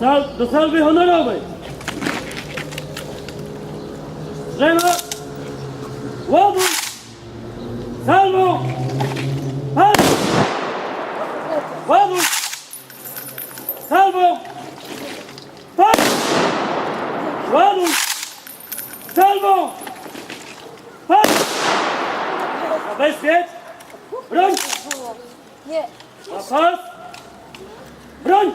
Sal, do salwy honorowej! Drzewa! Ładuj! Salwo! Patrz! Ładuj! Salwo! Patrz! Ładuj! Salwo! Patrz! Zabezpiecz! Broń! Nie. Na pas! Broń!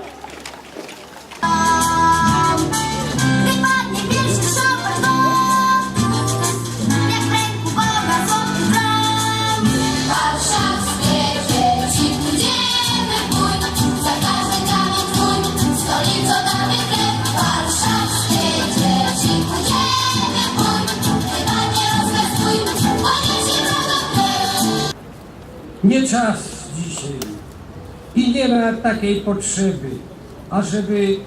Nie czas dzisiaj i nie ma takiej potrzeby, ażeby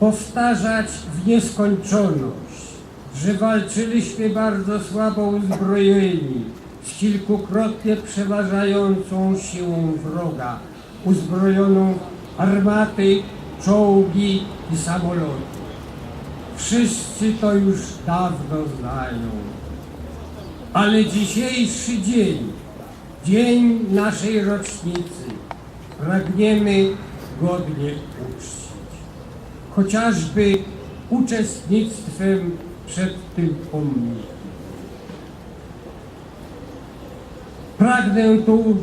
powtarzać w nieskończoność, że walczyliśmy bardzo słabo uzbrojeni z kilkukrotnie przeważającą siłą wroga, uzbrojoną armaty, czołgi i samoloty. Wszyscy to już dawno znają. Ale dzisiejszy dzień, dzień naszej rocznicy, pragniemy godnie uczcić. Chociażby uczestnictwem przed tym pomnikiem. Pragnę tu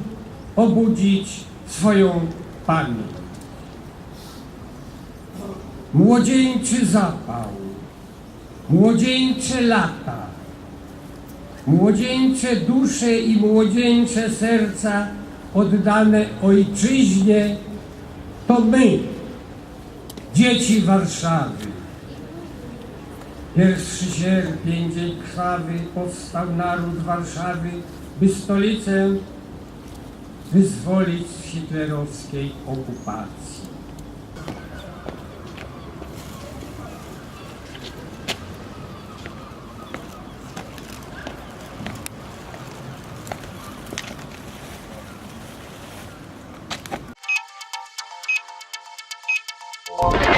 obudzić swoją pamięć. Młodzieńczy zapał, młodzieńcze lata, młodzieńcze dusze i młodzieńcze serca oddane ojczyźnie, to my, dzieci Warszawy. Pierwszy sierpień, dzień krwawy, powstał naród Warszawy, by stolicę wyzwolić z hitlerowskiej okupacji. Okay.